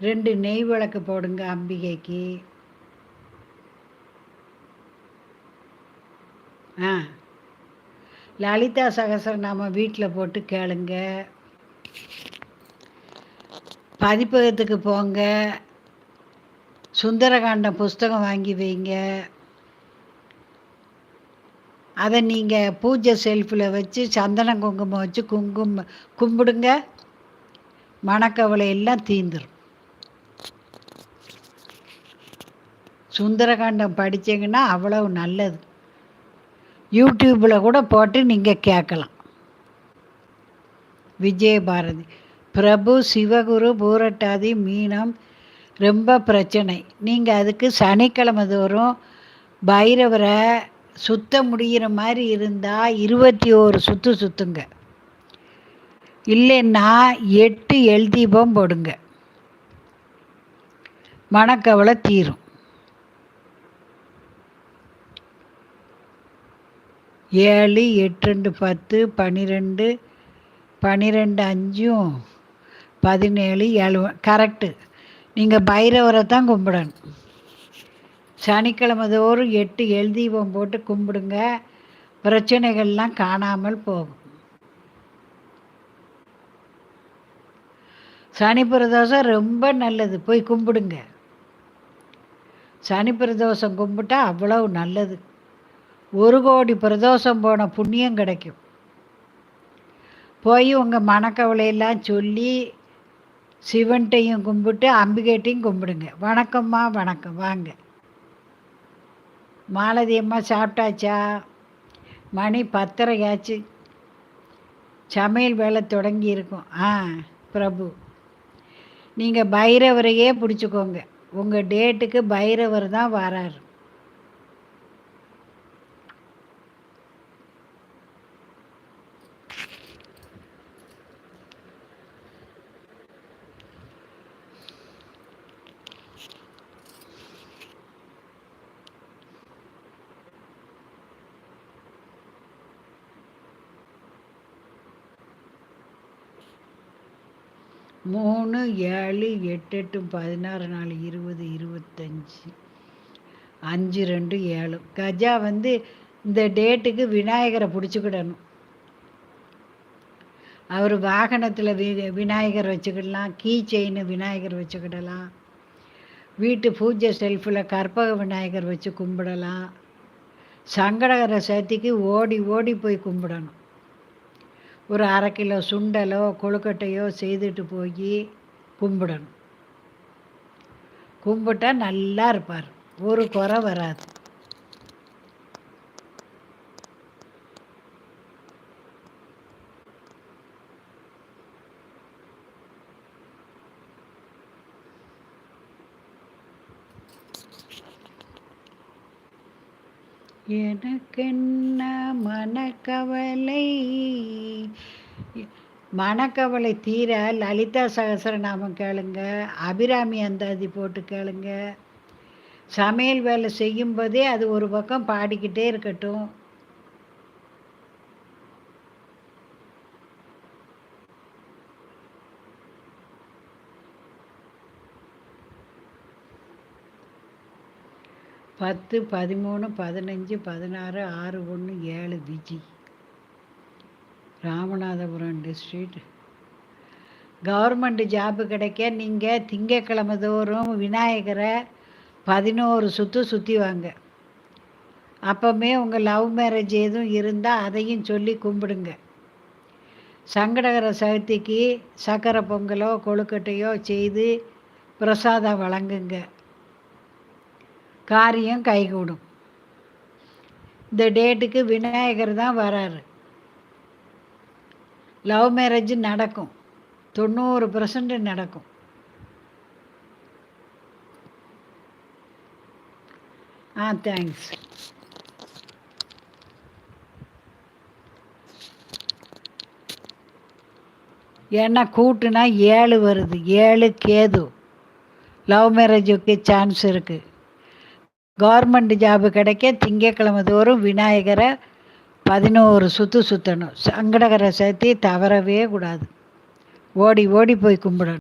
ரெண்டு நெய் விளக்கு போடுங்க அம்பிகைக்கு. ஆ. லலிதா சகசரநாம வீட்டில் போட்டு கேளுங்க. பதிப்பகத்துக்கு போங்க. சுந்தரகாண்டம் புஸ்தகம் வாங்கி வைங்க. அதை நீங்கள் பூஜை செல்ஃபில் வச்சு சந்தன குங்குமம் வச்சு குங்குமம் கும்பிடுங்க. மணக்கவலை எல்லாம் தீந்துடும் சுந்தரகாண்டம் படித்தீங்கன்னா அவ்வளவு நல்லது. யூடியூப்பில் கூட போட்டு நீங்கள் கேட்கலாம். விஜயபாரதி பிரபு சிவகுரு பூரட்டாதி மீனம் ரொம்ப பிரச்சனை. நீங்கள் அதுக்கு சனிக்கிழமை தோறும் பைரவரை சுத்த முடிகிற மாதிரி இருந்தால் இருபத்தி ஓரு சுற்று சுற்றுங்க இல்லைன்னா எட்டு எழுதிபம் போடுங்க. மனக்கவலை தீரும். ஏழு எட்டு ரெண்டு பத்து பன்னிரெண்டு பன்னிரெண்டு அஞ்சும் பதினேழு ஏழு கரெக்டு நீங்கள் பைரவரை தான் கும்பிடணும். சனிக்கிழமை தோறும் எட்டு எல் தீபம் போட்டு கும்பிடுங்க. பிரச்சனைகள்லாம் காணாமல் போகும். சனி பிரதோஷம் ரொம்ப நல்லது. போய் கும்பிடுங்க. சனி பிரதோஷம் கும்பிட்டா அவ்வளவு நல்லது. ஒரு கோடி பிரதோஷம் போன புண்ணியம் கிடைக்கும். போய் உங்கள் மனக்கவலையெல்லாம் சொல்லி சிவன்ட்டையும் கும்பிட்டு அம்பிகைட்டையும் கும்பிடுங்க. வணக்கம்மா வணக்கம். வாங்க. மாலதி அம்மா சாப்பிட்டாச்சா? மணி பத்தரையாச்சு. சமையல் வேலை தொடங்கி இருக்கும். ஆ பிரபு. நீங்கள் பைரவரையே பிடிச்சிக்கோங்க. உங்கள் டேட்டுக்கு பைரவர் தான் வராரு. மூணு ஏழு எட்டு எட்டு பதினாறு நாலு இருபது இருபத்தஞ்சி. அஞ்சு ரெண்டு ஏழு. கஜா வந்து இந்த டேட்டுக்கு விநாயகரை பிடிச்சிக்கிடணும். அவர் வாகனத்தில் வி விநாயகர் வச்சுக்கிடலாம். கீ செயின் விநாயகர் வச்சுக்கிடலாம். வீட்டு பூஜை செல்ஃபில் கற்பக விநாயகர் வச்சு கும்பிடலாம். சங்கடகர சக்திக்கு ஓடி ஓடி போய் கும்பிடணும். ஒரு அரை கிலோ சுண்டலோ கொழுக்கட்டையோ செய்துட்டு போய் கும்பிடணும். கும்பிட்டா நல்லா இருப்பார். ஒரு குறை வராது. எனக்கென்ன மனக்கவலை? மனக்கவலை தீர லலிதா சகசரநாமம் கேளுங்க அபிராமி அந்தாதி போட்டு கேளுங்க. சமையல் வேலை செய்யும்போதே அது ஒரு பக்கம் பாடிக்கிட்டே இருக்கட்டும். பத்து பதிமூணு பதினஞ்சு பதினாறு ஆறு ஒன்று ஏழு விஜி. ராமநாதபுரம் டிஸ்ட்ரிக்ட் கவர்மெண்ட் ஜாப்பு கிடைக்க நீங்கள் திங்கக்கிழமை தோறும் விநாயகரை பதினோரு சுற்று சுற்றி வாங்க. அப்போமே உங்கள் லவ் மேரேஜ் எதுவும் இருந்தால் அதையும் சொல்லி கும்பிடுங்க. சங்கடகர சதுர்த்திக்கு சக்கரை பொங்கலோ கொழுக்கட்டையோ செய்து பிரசாதம் வழங்குங்க. காரியம் கைகூடும். இந்த டேட்டுக்கு விநாயகர் தான் வராரு. லவ் மேரேஜ் நடக்கும். தொண்ணூறு பர்சன்ட் நடக்கும். ஆ தேங்க்ஸ் ஏன்னா கூட்டுனா ஏழு வருது. ஏழு கேது. லவ் மேரேஜுக்கு சான்ஸ் இருக்குது கவர்மெண்ட் ஜாபு கிடைக்க திங்கக்கிழமை தோறும் விநாயகரை பதினோரு சுற்று சுற்றணும் சங்கடகர சேர்த்தி தவறவே கூடாது. ஓடி ஓடி போய் கும்பிடணும்.